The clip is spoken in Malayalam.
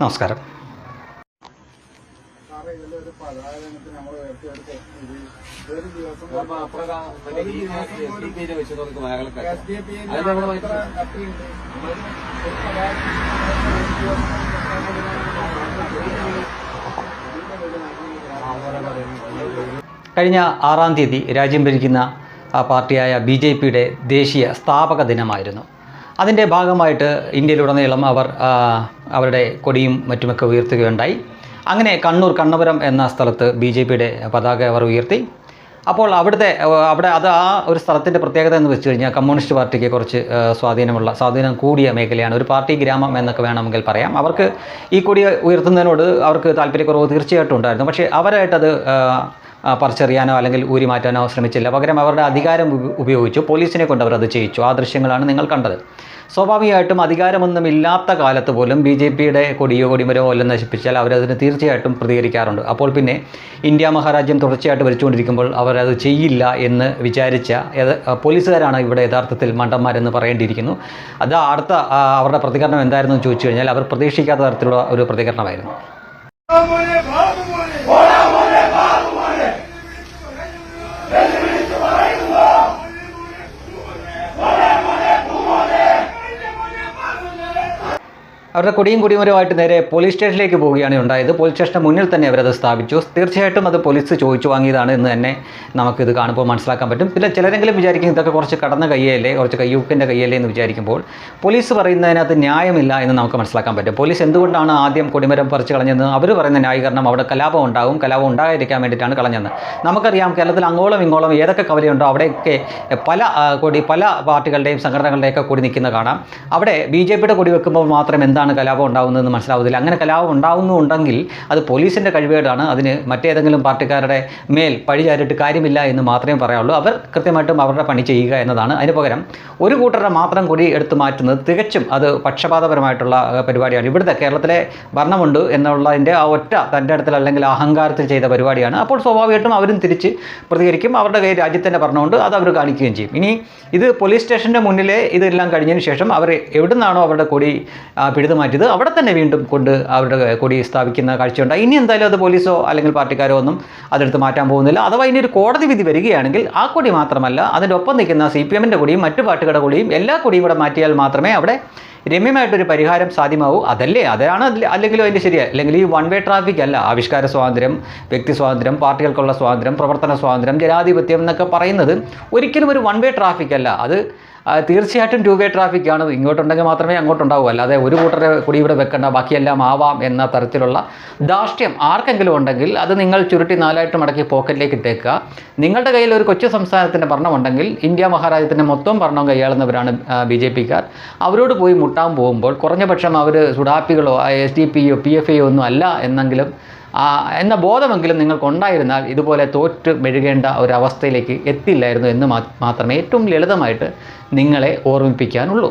നമസ്കാരം. കഴിഞ്ഞ ആറാം തീയതി രാജ്യം ഭരിക്കുന്ന ആ പാർട്ടിയായ ബി ജെ പിയുടെ ദേശീയ സ്ഥാപക ദിനമായിരുന്നു. അതിന്റെ ഭാഗമായിട്ട് ഇന്ത്യയിലുടനീളം അവർ അവരുടെ കൊടിയും മറ്റുമൊക്കെ ഉയർത്തുകയുണ്ടായി. അങ്ങനെ കണ്ണൂർ കണ്ണപുരം എന്ന സ്ഥലത്ത് ബി ജെ പിയുടെ പതാക അവർ ഉയർത്തി. അപ്പോൾ അവിടുത്തെ അവിടെ അത് ആ ഒരു സ്ഥലത്തിന്റെ പ്രത്യേകത എന്ന് വെച്ച് കഴിഞ്ഞാൽ കമ്മ്യൂണിസ്റ്റ് പാർട്ടിക്ക് കുറച്ച് സ്വാധീനമുള്ള സ്വാധീനം കൂടിയ മേഖലയാണ്. ഒരു പാർട്ടി ഗ്രാമം എന്നൊക്കെ വേണമെങ്കിൽ പറയാം. അവർക്ക് ഈ കൊടി ഉയർത്തുന്നതിനോട് അവർക്ക് താല്പര്യക്കുറവ് തീർച്ചയായിട്ടും ഉണ്ടായിരുന്നു. പക്ഷേ അവരായിട്ടത് പറിച്ചെറിയാനോ അല്ലെങ്കിൽ ഊരി മാറ്റാനോ ശ്രമിച്ചില്ല. പകരം അവരുടെ അധികാരം ഉപ- ഉപയോഗിച്ചു. പോലീസിനെ കൊണ്ട് അവർ അത് ചെയ്യിച്ചു. ആ ദൃശ്യങ്ങളാണ് നിങ്ങൾ കണ്ടത്. സ്വാഭാവികമായിട്ടും അധികാരമൊന്നും ഇല്ലാത്ത കാലത്ത് പോലും ബി ജെ പിയുടെ കൊടിയോ കൊടിമരോ എല്ലാം നശിപ്പിച്ചാൽ അവരതിന് തീർച്ചയായിട്ടും പ്രതികരിക്കാറുണ്ട്. അപ്പോൾ പിന്നെ ഇന്ത്യ മഹാരാജ്യം തുടർച്ചയായിട്ട് ഭരിച്ചുകൊണ്ടിരിക്കുമ്പോൾ അവരത് ചെയ്യില്ല എന്ന് വിചാരിച്ച പോലീസുകാരാണ് ഇവിടെ യഥാർത്ഥത്തിൽ മണ്ടന്മാരെന്ന് പറയേണ്ടിയിരിക്കുന്നു. അത് അടുത്ത അവരുടെ പ്രതികരണം എന്തായിരുന്നു എന്ന് ചോദിച്ചു കഴിഞ്ഞാൽ അവർ പ്രതീക്ഷിക്കാത്ത തരത്തിലുള്ള ഒരു പ്രതികരണമായിരുന്നു. അവരുടെ കൊടിയും കുടിയുമരുമായിട്ട് നേരെ പോലീസ് സ്റ്റേഷനിലേക്ക് പോവുകയാണ് ഉണ്ടായത്. പോലീസ് സ്റ്റേഷന്റെ മുന്നിൽ തന്നെ അവരത് സ്ഥാപിച്ചു. തീർച്ചയായിട്ടും അത് പോലീസ് ചോദിച്ചു വാങ്ങിയതാണ് എന്ന് തന്നെ നമുക്കിത് കാണുമ്പോൾ മനസ്സിലാക്കാൻ പറ്റും. പിന്നെ ചിലരെങ്കിലും വിചാരിക്കും ഇതൊക്കെ കുറച്ച് കടന്ന കയ്യല്ലേ കുറച്ച് കയ്യൂക്കിന്റെ കയ്യല്ലേ എന്ന് വിചാരിക്കുമ്പോൾ പോലീസ് പറയുന്നതിനകത്ത് ന്യായമില്ല എന്ന് നമുക്ക് മനസ്സിലാക്കാൻ പറ്റും. പോലീസ് എന്തുകൊണ്ടാണ് ആദ്യം കൊടിമരം പറിച്ചു കളഞ്ഞതെന്ന് അവർ പറയുന്ന ന്യായീകരണം അവിടെ കലാപം ഉണ്ടാകും കലാപം ഉണ്ടായിരിക്കാൻ വേണ്ടിയിട്ടാണ് കളഞ്ഞത്. നമുക്കറിയാം കേരളത്തിൽ അങ്ങോളം ഇങ്ങോളം ഏതൊക്കെ കവലയുണ്ടോ അവിടെയൊക്കെ പല കൊടി പല പാർട്ടികളുടെയും സംഘടനകളുടെയൊക്കെ കൂടി നിൽക്കുന്ന കാണാം. അവിടെ ബി ജെ പിയുടെ കൊടി വെക്കുമ്പോൾ മാത്രം എന്താണ് കലാപം ഉണ്ടാകുന്നതെന്ന് മനസ്സിലാവുന്നില്ല. അങ്ങനെ കലാപം ഉണ്ടാകുന്നുണ്ടെങ്കിൽ അത് പോലീസിന്റെ കഴിവേടാണ്. അതിന് മറ്റേതെങ്കിലും പാർട്ടിക്കാരുടെ മേൽ പഴി ചാരിട്ട് കാര്യമില്ല എന്ന് മാത്രമേ പറയാവുള്ളൂ. അവർ കൃത്യമായിട്ടും അവരുടെ പണി ചെയ്യുക എന്നതാണ്. അതിന് പകരം ഒരു കൂട്ടരുടെ മാത്രം കൊടി എടുത്തു മാറ്റുന്നത് തികച്ചും അത് പക്ഷപാതപരമായിട്ടുള്ള പരിപാടിയാണ്. ഇവിടുത്തെ കേരളത്തിലെ ഭരണമുണ്ട് എന്നുള്ളതിന്റെ ആ ഒറ്റ തന്റെ അടുത്തിൽ അല്ലെങ്കിൽ അഹങ്കാരത്തിൽ ചെയ്ത പരിപാടിയാണ്. അപ്പോൾ സ്വാഭാവികമായിട്ടും അവരും തിരിച്ച് പ്രതികരിക്കും. അവരുടെ കയ്യിൽ രാജ്യത്തിന്റെ ഭരണമുണ്ട്. അത് അവർ കാണിക്കുകയും ചെയ്യും. ഇനി ഇത് പോലീസ് സ്റ്റേഷന്റെ മുന്നിലെ ഇതെല്ലാം കഴിഞ്ഞതിന് ശേഷം അവർ എവിടുന്നാണോ അവരുടെ കൊടി ആ, പിഴുതു മാറ്റിയത് അവിടെ തന്നെ വീണ്ടും കൊണ്ട് അവരുടെ കൊടി സ്ഥാപിക്കുന്ന കാഴ്ചയുണ്ടായി ഇനി എന്തായാലും അത് പോലീസോ അല്ലെങ്കിൽ പാർട്ടിക്കാരോ ഒന്നും അതെടുത്ത് മാറ്റാൻ പോകുന്നില്ല. അഥവാ ഇനി ഒരു കോടതി വിധി വരികയാണെങ്കിൽ ആ കൊടി മാത്രമല്ല അതിന്റെ ഒപ്പം നിൽക്കുന്ന സി പി എമ്മിന്റെ കൊടിയും മറ്റു പാർട്ടികളുടെ കൊടിയും എല്ലാ കൊടിയും കൂടെ മാറ്റിയാൽ മാത്രമേ അവിടെ രമ്യമായിട്ടൊരു പരിഹാരം സാധ്യമാവൂ. അതല്ലേ? അതാണ് അല്ലെങ്കിൽ അതിന്റെ ശരിയാണ് അല്ലെങ്കിൽ ഈ വൺ വേ ട്രാഫിക് അല്ല. ആവിഷ്കാര സ്വാതന്ത്ര്യം വ്യക്തി സ്വാതന്ത്ര്യം പാർട്ടികൾക്കുള്ള സ്വാതന്ത്ര്യം പ്രവർത്തന സ്വാതന്ത്ര്യം ജനാധിപത്യം എന്നൊക്കെ പറയുന്നത് ഒരിക്കലും ഒരു വൺ വേ ട്രാഫിക് അല്ല. അത് തീർച്ചയായിട്ടും ടു വേ ട്രാഫിക് ആണ്. ഇങ്ങോട്ടുണ്ടെങ്കിൽ മാത്രമേ അങ്ങോട്ടുണ്ടാവൂ. അല്ലാതെ ഒരു കൂട്ടരെ കൂടി ഇവിടെ വെക്കേണ്ട. ബാക്കിയെല്ലാം ആവാം എന്ന തരത്തിലുള്ള ധാർഷ്ട്യം ആർക്കെങ്കിലും ഉണ്ടെങ്കിൽ അത് നിങ്ങൾ ചുരുട്ടി നാലായിട്ട് മടക്കി പോക്കറ്റിലേക്ക് ഇട്ടേക്കുക. നിങ്ങളുടെ കയ്യിൽ ഒരു കൊച്ചു സംസ്ഥാനത്തിന്റെ ഭരണമുണ്ടെങ്കിൽ ഇന്ത്യ മഹാരാജ്യത്തിന്റെ മൊത്തം ഭരണം കൈയാളുന്നവരാണ് ബി ജെ പിക്കാർ. അവരോട് പോയി മുട്ടാൻ പോകുമ്പോൾ കുറഞ്ഞപക്ഷം അവർ സുഡാപ്പികളോ എസ് ഡി പിയോ പി എഫ് ഐയോ ഒന്നും അല്ല എന്നെങ്കിലും എന്ന ബോധമെങ്കിലും നിങ്ങൾക്കുണ്ടായിരുന്നാൽ ഇതുപോലെ തോറ്റ് മെഴുകേണ്ട ഒരവസ്ഥയിലേക്ക് എത്തില്ലായിരുന്നു എന്ന് മാത്രമേ ഏറ്റവും ലളിതമായിട്ട് നിങ്ങളെ ഓർമ്മിപ്പിക്കാനുള്ളൂ.